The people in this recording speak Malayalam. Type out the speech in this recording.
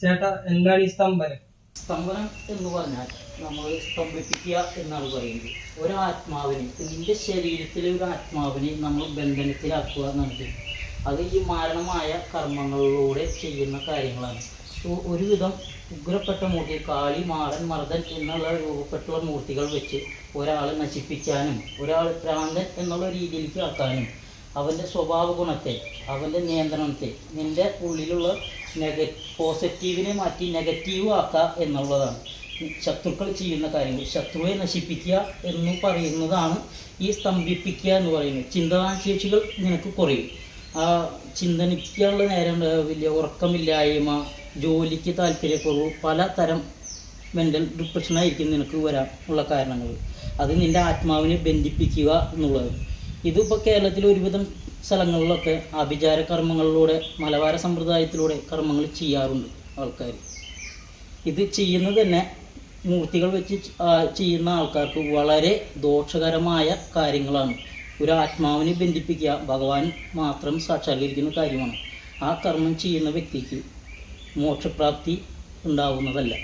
ചേട്ടാ എന്താണ് ഈ സ്തംഭനം? സ്തംഭനം എന്ന് പറഞ്ഞാൽ നമ്മൾ സ്തംഭിപ്പിക്കുക എന്നാണ് പറയുന്നത്. ഒരാത്മാവിനെ നിന്റെ ശരീരത്തിലെ ഒരു ആത്മാവിനെ നമ്മൾ ബന്ധനത്തിലാക്കുക എന്നുള്ളത് അത് ഈ മാരണമായ കർമ്മങ്ങളിലൂടെ ചെയ്യുന്ന കാര്യങ്ങളാണ്. ഒരുവിധം ഉഗ്രപ്പെട്ട മൂർത്തി കാളി മാറൻ മർദ്ദൻ എന്നുള്ള രൂപപ്പെട്ടുള്ള മൂർത്തികൾ വെച്ച് ഒരാളെ നശിപ്പിക്കാനും ഒരാൾ ഭ്രാന്തൻ എന്നുള്ള രീതിയിലേക്ക് ആക്കാനും അവന്റെ സ്വഭാവ ഗുണത്തെ അവന്റെ നിയന്ത്രണത്തെ നിന്റെ ഉള്ളിലുള്ള നെഗ പോസിറ്റീവിനെ മാറ്റി നെഗറ്റീവ് ആക്കുക എന്നുള്ളതാണ്. ശത്രുക്കൾ ചെയ്യുന്ന കാര്യങ്ങൾ. ശത്രുവെ നശിപ്പിക്കുക എന്ന് പറയുന്നതാണ് ഈ സ്തംഭിപ്പിക്കുക എന്ന് പറയുന്നത്. ചിന്താശേഷികൾ നിനക്ക് കുറയും. ആ ചിന്തനിക്കാനുള്ള നേരം ഉണ്ടാവില്ല ഉറക്കമില്ലായ്മ ജോലിക്ക് താല്പര്യക്കുറവ് പലതരം മെന്റൽ ഡിപ്രഷനായിരിക്കും നിനക്ക് വരാൻ ഉള്ള കാരണങ്ങൾ. അത് നിന്റെ ആത്മാവിനെ ബന്ധിപ്പിക്കുക എന്നുള്ളത്. ഇതിപ്പോൾ കേരളത്തിൽ ഒരുവിധം സ്ഥലങ്ങളിലൊക്കെ ആഭിചാര കർമ്മങ്ങളിലൂടെ മലബാര സമ്പ്രദായത്തിലൂടെ കർമ്മങ്ങൾ ചെയ്യാറുണ്ട് ആൾക്കാർ. ഇത് ചെയ്യുന്നത് തന്നെ മൂർത്തികൾ വെച്ച് ചെയ്യുന്ന ആൾക്കാർക്ക് വളരെ ദോഷകരമായ കാര്യങ്ങളാണ്. ഒരു ആത്മാവിനെ ബന്ധിപ്പിക്കുക ഭഗവാൻ മാത്രം സാക്ഷാത്കരിക്കുന്ന കാര്യമാണ്. ആ കർമ്മം ചെയ്യുന്ന വ്യക്തിക്ക് മോക്ഷപ്രാപ്തി ഉണ്ടാവുന്നതല്ല.